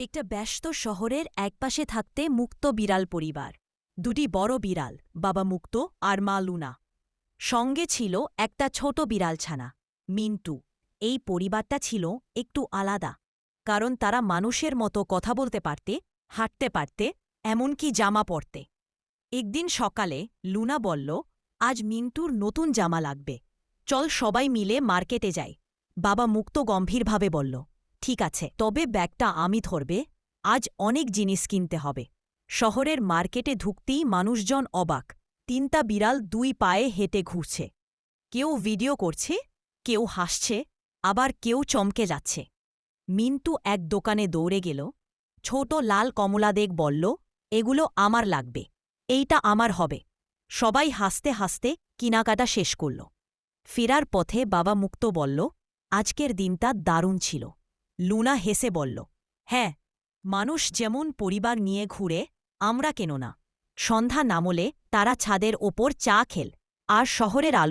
একটা ব্যস্ত শহরের একপাশে থাকতে মুক্ত বিড়াল পরিবার। দুটি বড় বিড়াল, বাবা মুক্ত আর মা লুনা। সঙ্গে ছিল একটা ছোট বিড়াল ছানা মিন্টু। এই পরিবারটা ছিল একটু আলাদা, কারণ তারা মানুষের মতো কথা বলতে পারতে, হাঁটতে পারতে, এমনকি জামা পরতে। একদিন সকালে লুনা বলল, আজ মিন্টুর নতুন জামা লাগবে। চল সবাই মিলে মার্কেটে যাই। বাবা মুক্ত গম্ভীরভাবে বলল ঠিক আছে, তবে ব্যাগটা আমি ধরবে, আজ অনেক জিনিস কিনতে হবে। শহরের মার্কেটে ঢুকতেই মানুষজন অবাক, তিনটা বিড়াল দুই পায়ে হেঁটে ঘুরছে। কেউ ভিডিও করছে, কেউ হাসছে, আবার কেউ চমকে যাচ্ছে। মিন্টু এক দোকানে দৌড়ে গেল, ছোট লাল কমলা দেগ বলল, এগুলো আমার লাগবে, এইটা আমার হবে। সবাই হাসতে হাসতে কিনাকাটা শেষ করল। ফেরার পথে বাবা মুক্ত বলল, আজকের দিনটা দারুণ ছিল। লুনা হেসে বলল হ্যাঁ মানুষ যেমন পরিবার নিয়ে ঘুরে, আমরা কেন না সন্ধ্যা নামলে তারা ছাদের ওপর চা খেল, আর শহরের আলো